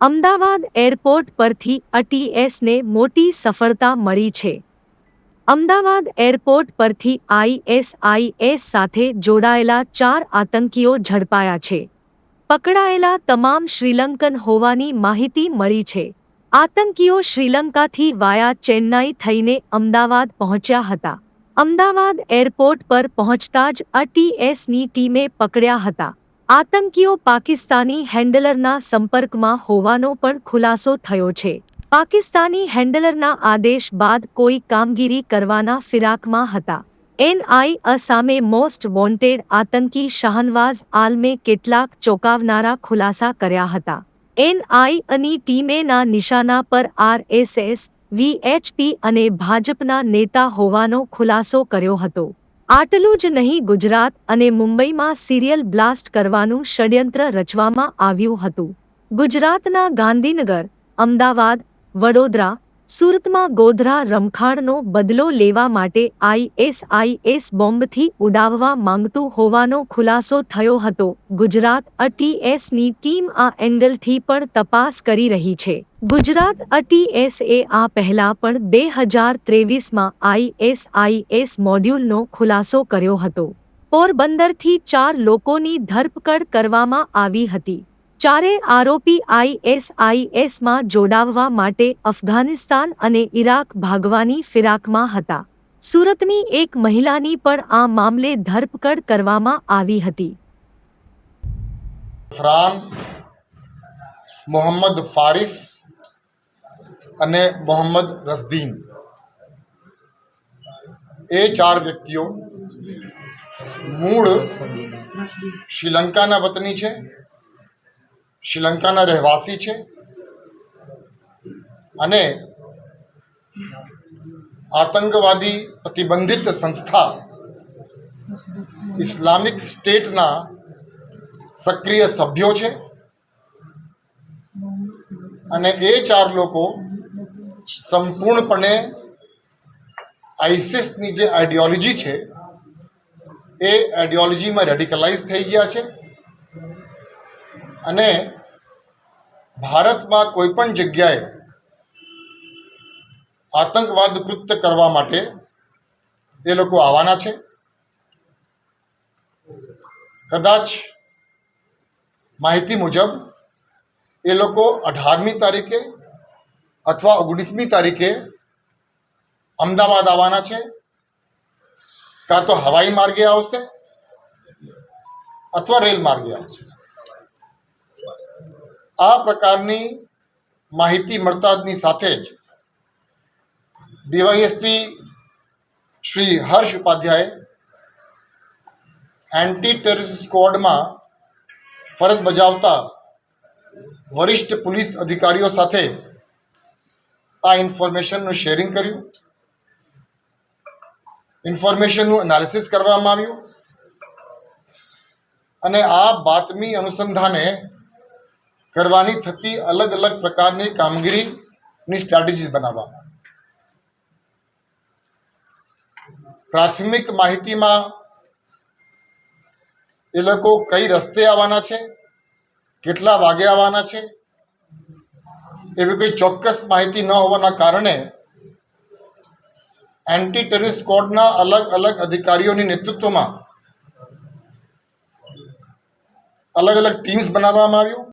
Ahmedabad airport પરથી અટીએસને મોટી સફળતા મળી છે. અમદાવાદ એરપોર્ટ પરથી આઈએસઆઈએસ સાથે જોડાયેલા ચાર આતંકીઓ ઝડપાયા છે. પકડાયેલા તમામ શ્રીલંકન હોવાની માહિતી મળી છે. આતંકીઓ શ્રીલંકાથી વાયા ચેન્નાઈ થઈને અમદાવાદ પહોંચ્યા હતા. અમદાવાદ એરપોર્ટ પર પહોંચતા જ અટીએસની ટીમે પકડ્યા હતા. આતંકીઓ પાકિસ્તાની હેન્ડલરના સંપર્કમાં હોવાનો પણ ખુલાસો થયો છે. પાકિસ્તાની હેન્ડલરના આદેશ બાદ કોઈ કામગીરી કરવાના ફિરાકમાં હતા. એનઆઈ અસામે મોસ્ટ વોન્ટેડ આતંકી શાહનવાઝ આલમે કેટલાક ચોંકાવનારા ખુલાસા કર્યા હતા. એનઆઈ અની ટીમેના નિશાના પર આરએસએસ, વીએચપી અને ભાજપના નેતા હોવાનો ખુલાસો કર્યો હતો. આટલું જ નહીં, ગુજરાત અને મુંબઈમાં સિરિયલ બ્લાસ્ટ કરવાનું ષડયંત્ર રચવામાં આવ્યું હતું. ગુજરાતના ગાંધીનગર, અમદાવાદ, વડોદરા સુરતમાં ગોધરા રમખાણનો બદલો લેવા માટે આઈએસઆઈએસ બોમ્બથી ઉડાવવા માંગતું હોવાનો ખુલાસો થયો હતો. ગુજરાત અટીએસની ટીમ આ એંગલથી પણ તપાસ કરી રહી છે. ગુજરાત અટીએસએ આ પહેલા પણ બે હજાર ત્રેવીસમાં આઈએસઆઈએસ મોડ્યુલનો ખુલાસો કર્યો હતો. પોરબંદરથી ચાર લોકોની ધરપકડ કરવામાં આવી હતી. ચારે આરોપી આઈએસઆઈએસમાં જોડાવવા માટે અફઘાનિસ્તાન અને ઇરાક ભાગવાની ફિરાકમાં હતા. સુરતની એક મહિલાની પણ આ મામલે ધરપકડ કરવામાં આવી હતી. ફરાન મોહમ્મદ ફારિસ અને મોહમ્મદ રસદીન એ ચાર વ્યક્તિઓ મૂળ શ્રીલંકાના વતની છે. શ્રીલંકાના રહેવાસી છે. અને આતંકવાદી પ્રતિબંધિત સંસ્થા ઇસ્લામિક સ્ટેટના સક્રિય સભ્યો છે. અને એ ચાર લોકો સંપૂર્ણપણે આઈસીસની જે આઈડિયોલોજી છે, એ આઈડિયોલોજીમાં રેડિકલાઇઝ થઈ ગયા છે. અને ભારતમાં કોઈ પણ જગ્યાએ આતંકવાદ કૃત્ય કરવા માટે એ લોકો આવવાના છે. કદાચ માહિતી મુજબ એ લોકો અઢારમી તારીખે અથવા ઓગણીસમી તારીખે અમદાવાદ આવવાના છે. કાં તો હવાઈ માર્ગે આવશે અથવા રેલ માર્ગે આવશે. આ પ્રકારની માહિતી મળતાની સાથે જ DYSP Shri Harsh Upadhyay anti terrorist સ્કવોડમાં ફરજ બજાવતા વરિષ્ઠ પોલીસ અધિકારીઓ સાથે આ ઇન્ફોર્મેશનનું શેરિંગ કર્યું. ઇન્ફોર્મેશનનું એનાલિસિસ કરવામાં આવ્યું. અને આ બાતમી અનુસંધાને કરવાની થતી અલગ અલગ પ્રકારની કામગીરીની સ્ટ્રેટેજી બનાવવામાં પ્રાથમિક માહિતીમાં એ લોકો કઈ રસ્તે આવવાના છે, કેટલા વાગે આવવાના છે, એવી કોઈ ચોક્કસ માહિતી ન હોવાના કારણે એન્ટી ટેરરિસ્ટ સ્કોડના અલગ અલગ અધિકારીઓની નેતૃત્વમાં અલગ અલગ ટીમ્સ બનાવવામાં આવ્યું.